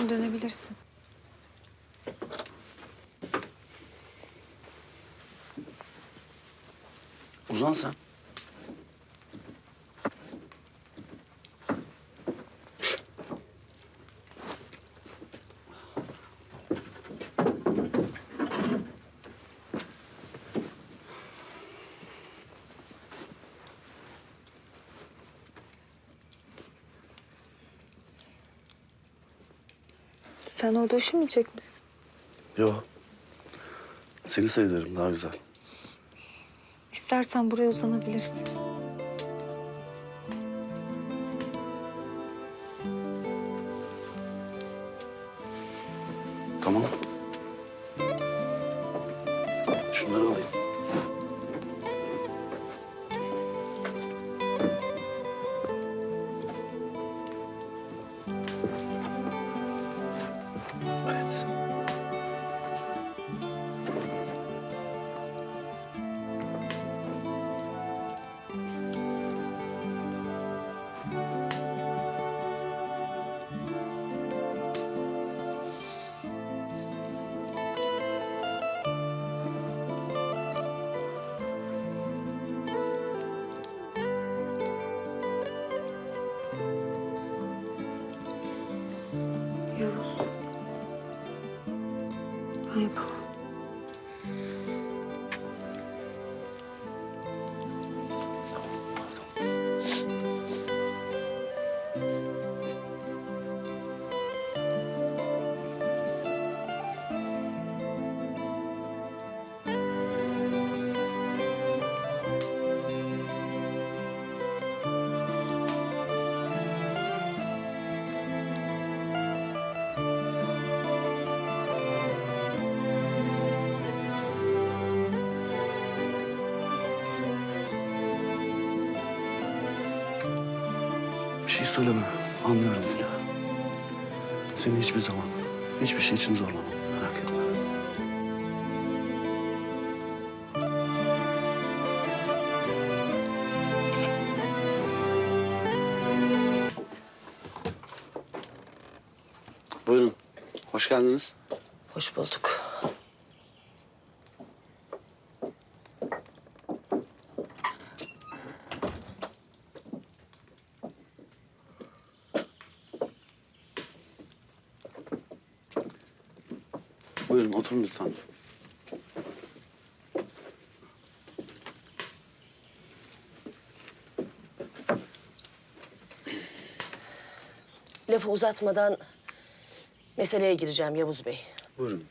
Tamam dönebilirsin. Uzan sen. Sen orada üşümeyecek misin? Yo. Seni sayılırım daha güzel. İstersen buraya uzanabilirsin. Şey söyleme. Anlıyorum Dila. Seni hiçbir zaman, hiçbir şey için zorlamam. Merak etme. Buyurun. Hoş geldiniz. Hoş bulduk. Buyurun oturun lütfen. Lafı uzatmadan meseleye gireceğim Yavuz Bey. Buyurun.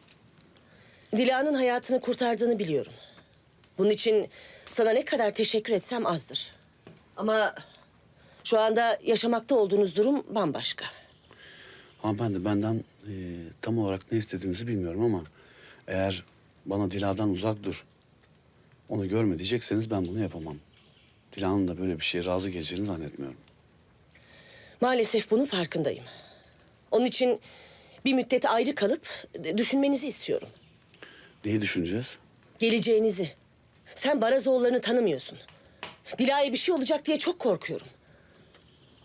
Dila'nın hayatını kurtardığını biliyorum. Bunun için sana ne kadar teşekkür etsem azdır. Ama şu anda yaşamakta olduğunuz durum bambaşka. Hanımefendi benden e, tam olarak ne istediğinizi bilmiyorum ama... ...eğer bana Dila'dan uzak dur, onu görme diyecekseniz ben bunu yapamam. Dila'nın da böyle bir şeye razı geleceğini zannetmiyorum. Maalesef bunun farkındayım. Onun için bir müddet ayrı kalıp düşünmenizi istiyorum. Neyi düşüneceğiz? Geleceğinizi. Sen Barazoğullarını tanımıyorsun. Dila'ya bir şey olacak diye çok korkuyorum.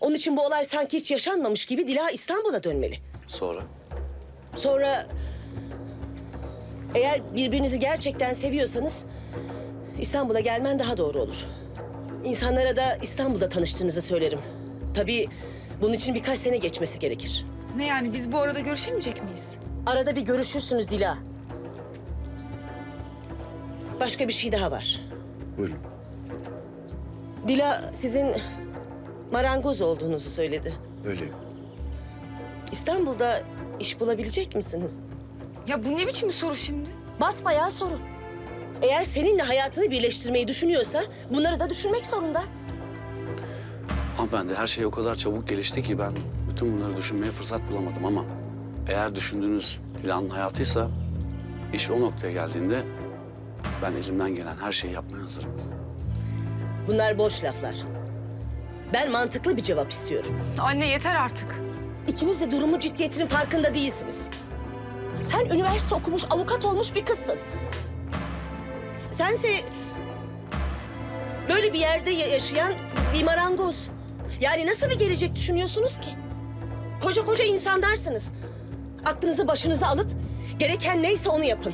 Onun için bu olay sanki hiç yaşanmamış gibi Dila İstanbul'a dönmeli. Sonra? Sonra eğer birbirinizi gerçekten seviyorsanız İstanbul'a gelmen daha doğru olur. İnsanlara da İstanbul'da tanıştığınızı söylerim. Tabii bunun için birkaç sene geçmesi gerekir. Ne yani biz bu arada görüşemeyecek miyiz? Arada bir görüşürsünüz Dila. Başka bir şey daha var. Buyurun. Dila sizin marangoz olduğunuzu söyledi. Öyle. İstanbul'da iş bulabilecek misiniz? Ya bu ne biçim bir soru şimdi? Basbayağı soru. Eğer seninle hayatını birleştirmeyi düşünüyorsa bunları da düşünmek zorunda. Hanımefendi her şey o kadar çabuk gelişti ki ben bütün bunları düşünmeye fırsat bulamadım ama... ...eğer düşündüğünüz Dila'nın hayatıysa... ...iş o noktaya geldiğinde... ...ben elimden gelen her şeyi yapmaya hazırım. Bunlar boş laflar. Ben mantıklı bir cevap istiyorum. Anne yeter artık. İkiniz de durumun ciddiyetinin farkında değilsiniz. Sen üniversite okumuş, avukat olmuş bir kızsın. Sense böyle bir yerde ya- yaşayan bir marangoz. Yani nasıl bir gelecek düşünüyorsunuz ki? Koca koca insanlarsınız. aklınızı başınıza alıp gereken neyse onu yapın.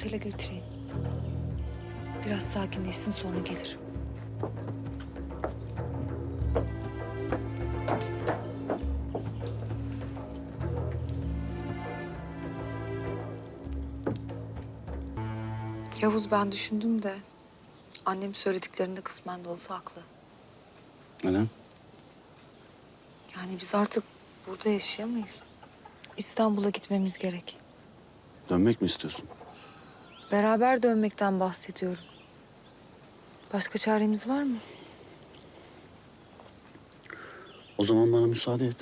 Otele götüreyim. Biraz sakinleşsin sonra gelir. Yavuz ben düşündüm de annem söylediklerinde kısmen de olsa haklı. Neden? Yani biz artık burada yaşayamayız. İstanbul'a gitmemiz gerek. Dönmek mi istiyorsun? Beraber dönmekten bahsediyorum. Başka çaremiz var mı? O zaman bana müsaade et.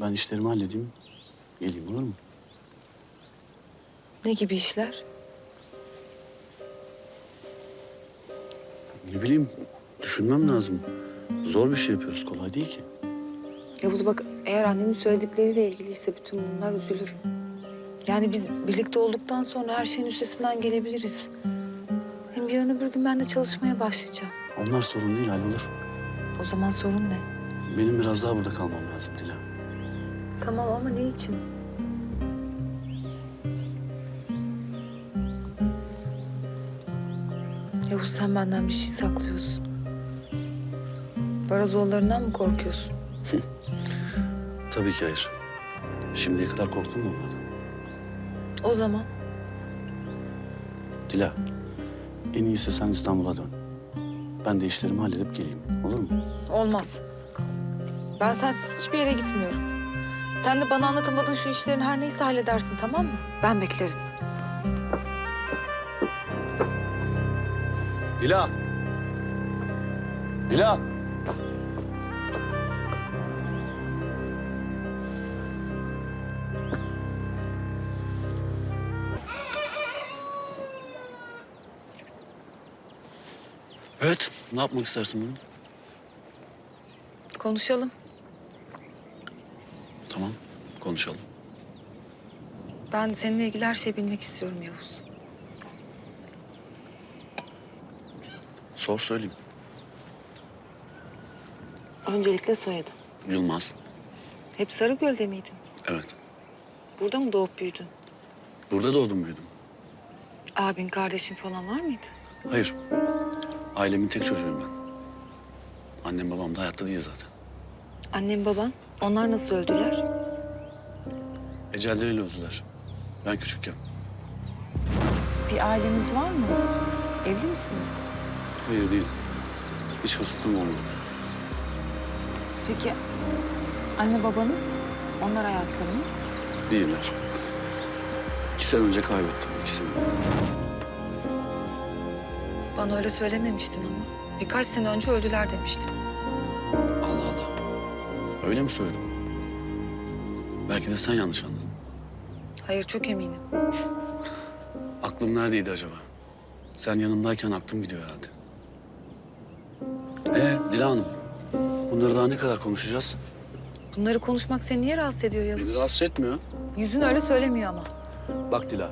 Ben işlerimi halledeyim. Geleyim olur mu? Ne gibi işler? Ne bileyim, düşünmem lazım. Zor bir şey yapıyoruz, kolay değil ki. Yavuz bak eğer annemin söyledikleriyle ilgiliyse bütün bunlar üzülürüm. Yani biz birlikte olduktan sonra her şeyin üstesinden gelebiliriz. Hem yarın öbür gün ben de çalışmaya başlayacağım. Onlar sorun değil, hallolur. O zaman sorun ne? Benim biraz daha burada kalmam lazım Dila. Tamam ama ne için? Yavuz sen benden bir şey saklıyorsun. Barazollarından mı korkuyorsun? Tabii ki hayır. Şimdiye kadar korktun mu onlardan? O zaman Dila, en iyisi sen İstanbul'a dön. Ben de işlerimi halledip geleyim, olur mu? olmaz. Ben sensiz hiçbir yere gitmiyorum. Sen de bana anlatamadığın şu işlerin her neyse halledersin tamam mı? Ben beklerim. Dila! Dila! Evet, ne yapmak istersin bunu? Konuşalım. Tamam, konuşalım. Ben seninle ilgili her şeyi bilmek istiyorum Yavuz. Sor söyleyeyim. Öncelikle soyadın. Yılmaz. Hep Sarıgöl'de miydin? Evet. Burada mı doğup büyüdün? Burada doğdum büyüdüm. Abin, kardeşin falan var mıydı? Hayır. Ailemin tek çocuğuyum ben. Annem babam da hayatta değil zaten. Annem, baban, onlar nasıl öldüler? Ecelleriyle öldüler. Ben küçükken. Bir aileniz var mı? Evli misiniz? Hayır değil. Hiç fırsatım olmadı. Peki anne babanız? Onlar hayatta mı? Değiller. İki sene önce kaybettim ikisini. Bana öyle söylememiştin ama. Birkaç sene önce öldüler demiştin. Allah Allah. Öyle mi söyledim? Belki de sen yanlış anladın. Hayır çok eminim. Aklım neredeydi acaba? Sen yanımdayken aklım gidiyor herhalde. Ee, Dila Hanım. Bunları daha ne kadar konuşacağız? Bunları konuşmak seni niye rahatsız ediyor Beni Yavuz? rahatsız etmiyor. Yüzün öyle söylemiyor ama. Bak Dila,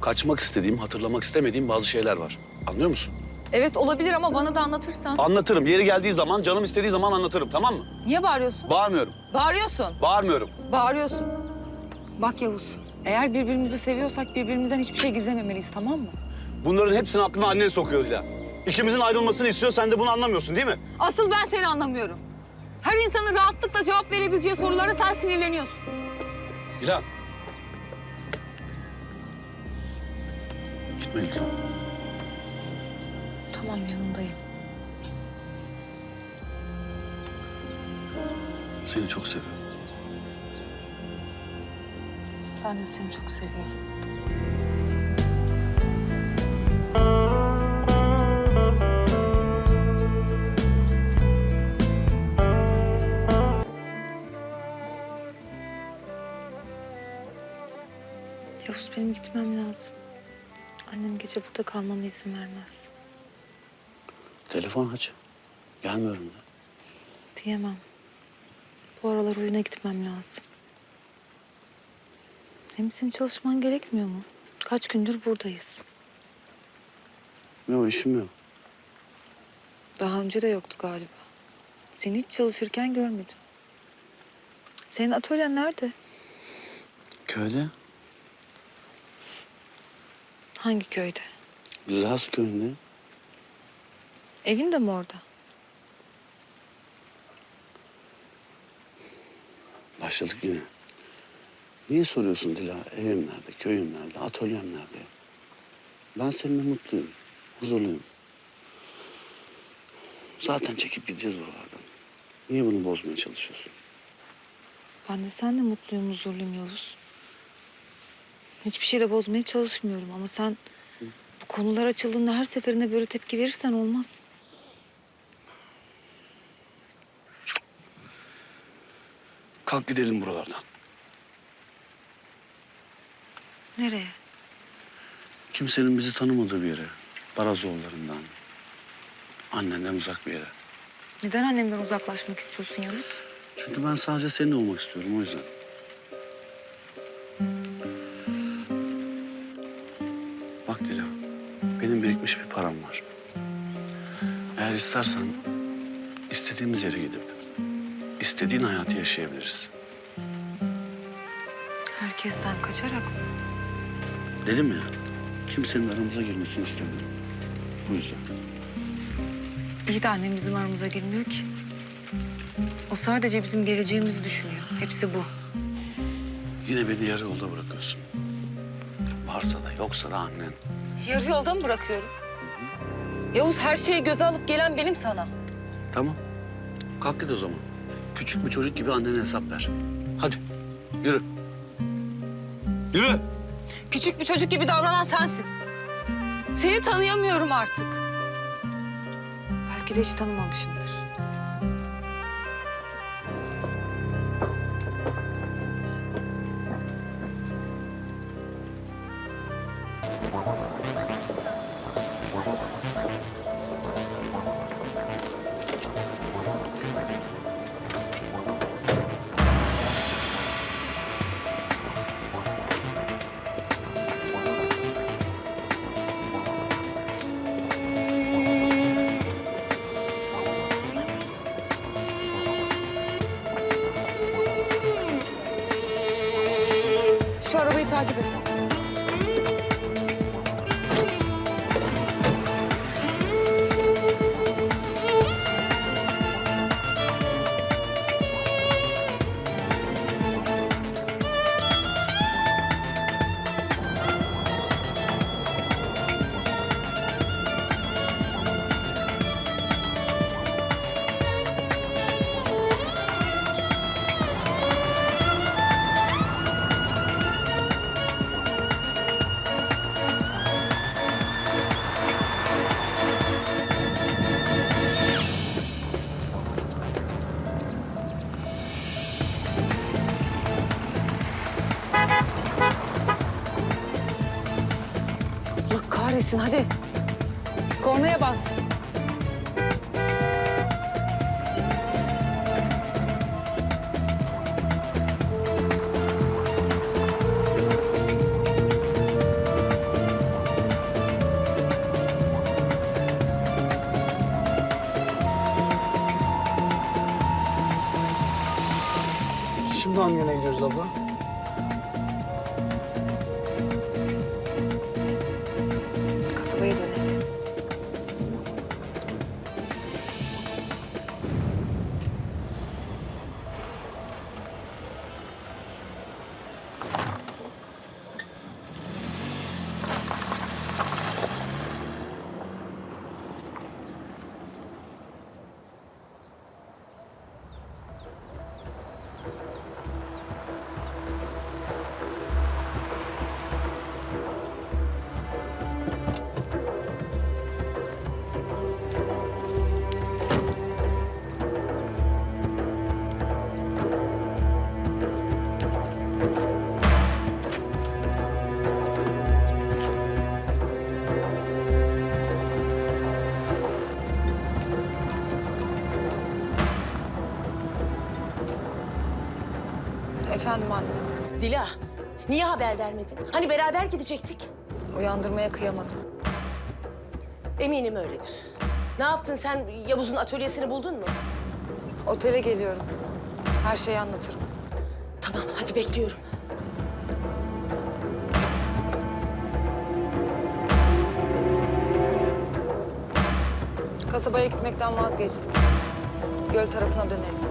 kaçmak istediğim, hatırlamak istemediğim bazı şeyler var. Anlıyor musun? Evet olabilir ama bana da anlatırsan. Anlatırım. Yeri geldiği zaman, canım istediği zaman anlatırım. Tamam mı? Niye bağırıyorsun? Bağırmıyorum. Bağırıyorsun. Bağırmıyorum. Bağırıyorsun. Bak Yavuz, eğer birbirimizi seviyorsak birbirimizden hiçbir şey gizlememeliyiz tamam mı? Bunların hepsini aklına annen sokuyor Dila. İkimizin ayrılmasını istiyor. Sen de bunu anlamıyorsun değil mi? Asıl ben seni anlamıyorum. Her insanın rahatlıkla cevap verebileceği sorulara sen sinirleniyorsun. Dila. Gitme lütfen. Tamam yanındayım. Seni çok seviyorum. Ben de seni çok seviyorum. Yavuz benim gitmem lazım. Annem gece burada kalmama izin vermez. Telefon aç. Gelmiyorum da. Diyemem. Bu aralar oyuna gitmem lazım. Hem senin çalışman gerekmiyor mu? Kaç gündür buradayız. Yok işim yok. Daha önce de yoktu galiba. Seni hiç çalışırken görmedim. Senin atölyen nerede? Köyde. Hangi köyde? Güzelsu köyünde. Evin de mi orada? Başladık yine. Niye soruyorsun Dila? Evim nerede, köyüm nerede, atölyem nerede? Ben seninle mutluyum, huzurluyum. Zaten çekip gideceğiz buralardan. Niye bunu bozmaya çalışıyorsun? Ben de seninle mutluyum, huzurluyum Yavuz. Hiçbir şey de bozmaya çalışmıyorum ama sen bu konular açıldığında her seferinde böyle tepki verirsen olmaz. Kalk gidelim buralardan. Nereye? Kimsenin bizi tanımadığı bir yere. Barazoğullarından, annenden uzak bir yere. Neden annemden uzaklaşmak istiyorsun Yavuz? Çünkü ben sadece seninle olmak istiyorum o yüzden. Bak Dila, benim birikmiş bir param var. Eğer istersen istediğimiz yere gidip istediğin hayatı yaşayabiliriz. Herkesten kaçarak mı? Dedim ya, kimsenin aramıza girmesini istemiyorum. Bu yüzden. İyi de annem bizim aramıza girmiyor ki. O sadece bizim geleceğimizi düşünüyor. Hepsi bu. Yine beni yarı yolda bırakıyorsun. Varsa da yoksa da annen. Yarı yolda mı bırakıyorum? Yavuz her şeyi göze alıp gelen benim sana. Tamam. Kalk git o zaman. Küçük bir çocuk gibi annene hesap ver. Hadi yürü. Yürü. Küçük bir çocuk gibi davranan sensin. Seni tanıyamıyorum artık. Belki de hiç tanımamışımdır. Takip et. Efendim anne. Dila, niye haber vermedin? Hani beraber gidecektik? Uyandırmaya kıyamadım. Eminim öyledir. Ne yaptın sen? Yavuz'un atölyesini buldun mu? Otele geliyorum. Her şeyi anlatırım. Tamam, hadi bekliyorum. Kasabaya gitmekten vazgeçtim. Göl tarafına dönelim.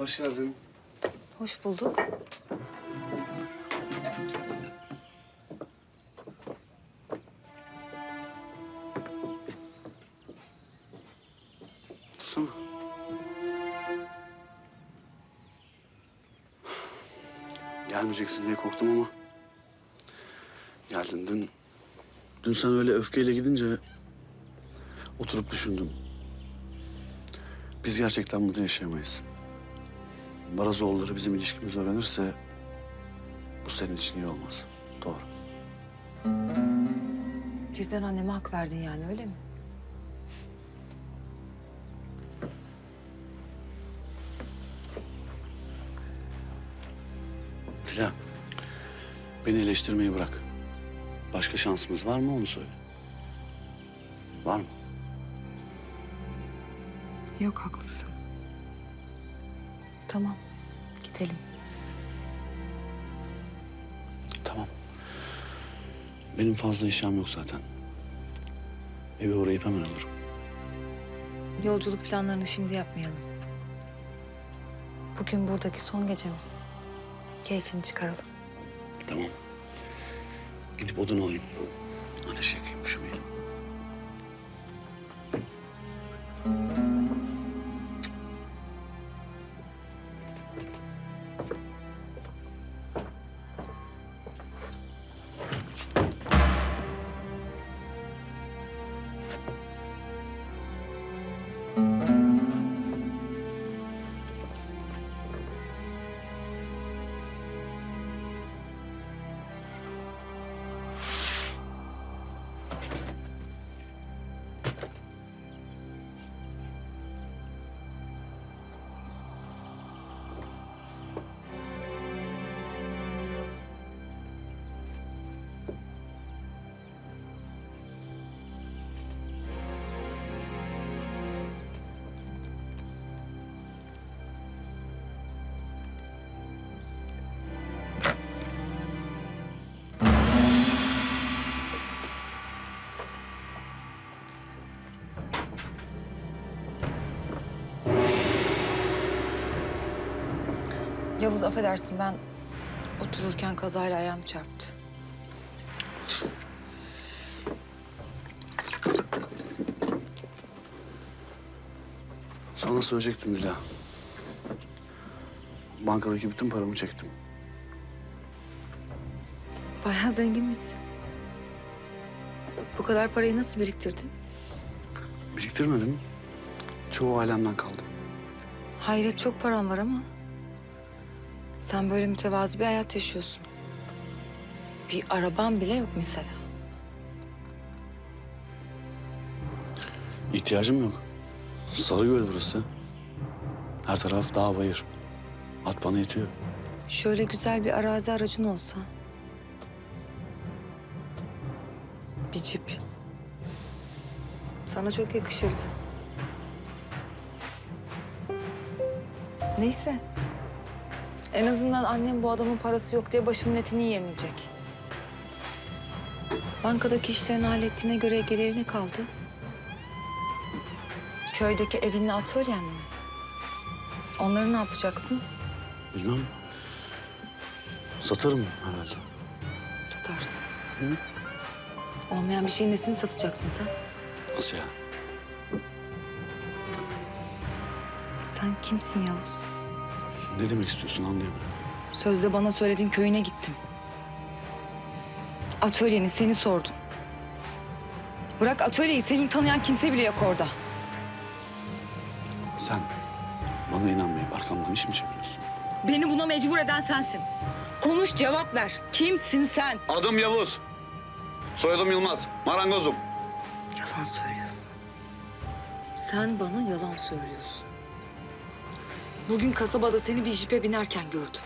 Hoş geldin. Hoş bulduk. Dursana. Gelmeyeceksin diye korktum ama... Geldin dün. Dün sen öyle öfkeyle gidince... Oturup düşündüm. Biz gerçekten burada yaşayamayız. Barazoğulları bizim ilişkimizi öğrenirse... Bu senin için iyi olmaz. Doğru. Birden anneme hak verdin yani öyle mi? Dila, beni eleştirmeyi bırak. Başka şansımız var mı onu söyle. Var mı? Yok haklısın. Tamam gidelim. Tamam. Benim fazla işim yok zaten. Eve uğrayıp hemen alırım. Yolculuk planlarını şimdi yapmayalım. Bugün buradaki son gecemiz. Keyfini çıkaralım. Tamam. Gidip odun alayım. Ateş yakayım, üşümeyelim. Yavuz affedersin ben otururken kazayla ayağım çarptı. Sana söyleyecektim Dila. Bankadaki bütün paramı çektim. Bayağı zengin misin? Bu kadar parayı nasıl biriktirdin? Biriktirmedim. Çoğu ailemden kaldı. Hayret çok paran var ama. Sen böyle mütevazi bir hayat yaşıyorsun. Bir araban bile yok mesela. İhtiyacım yok. Sarıgöl burası. Her taraf dağ bayır. At bana yetiyor. Şöyle güzel bir arazi aracın olsa. Bir cip. Sana çok yakışırdı. Neyse. En azından annem bu adamın parası yok diye başımın etini yemeyecek. Bankadaki işlerini hallettiğine göre geriye ne kaldı? Köydeki evinle atölyen mi? Onları ne yapacaksın? Bilmem. Satarım herhalde. Satarsın. Olmayan bir şeyin nesini satacaksın sen? Nasıl ya? Sen kimsin Yavuz? Ne demek istiyorsun anlayamadım. Sözde bana söylediğin köyüne gittim. Atölyeni seni sordum. Bırak atölyeyi seni tanıyan kimse bile yok orada. Sen bana inanmayıp arkamdan iş mi çeviriyorsun? Beni buna mecbur eden sensin. Konuş cevap ver. Kimsin sen? Adım Yavuz. Soyadım Yılmaz. Marangozum. Yalan söylüyorsun. Sen bana yalan söylüyorsun. Bugün kasabada seni bir jipe binerken gördüm.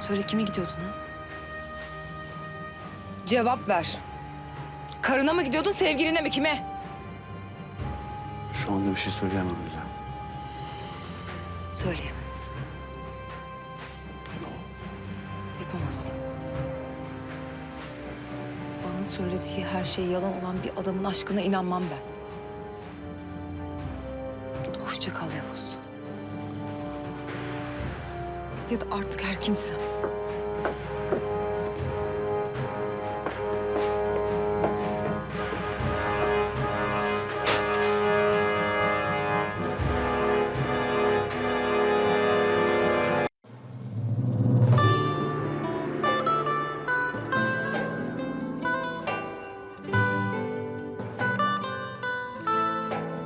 Söyle kime gidiyordun ha? Cevap ver. Karına mı gidiyordun, sevgiline mi, kime? Şu anda bir şey söyleyemem Dila. Söyleyemezsin. Yapamazsın. Bana söylediği her şey yalan olan bir adamın aşkına inanmam ben. Hoşça kal Yavuz. Ya da artık her kimsen.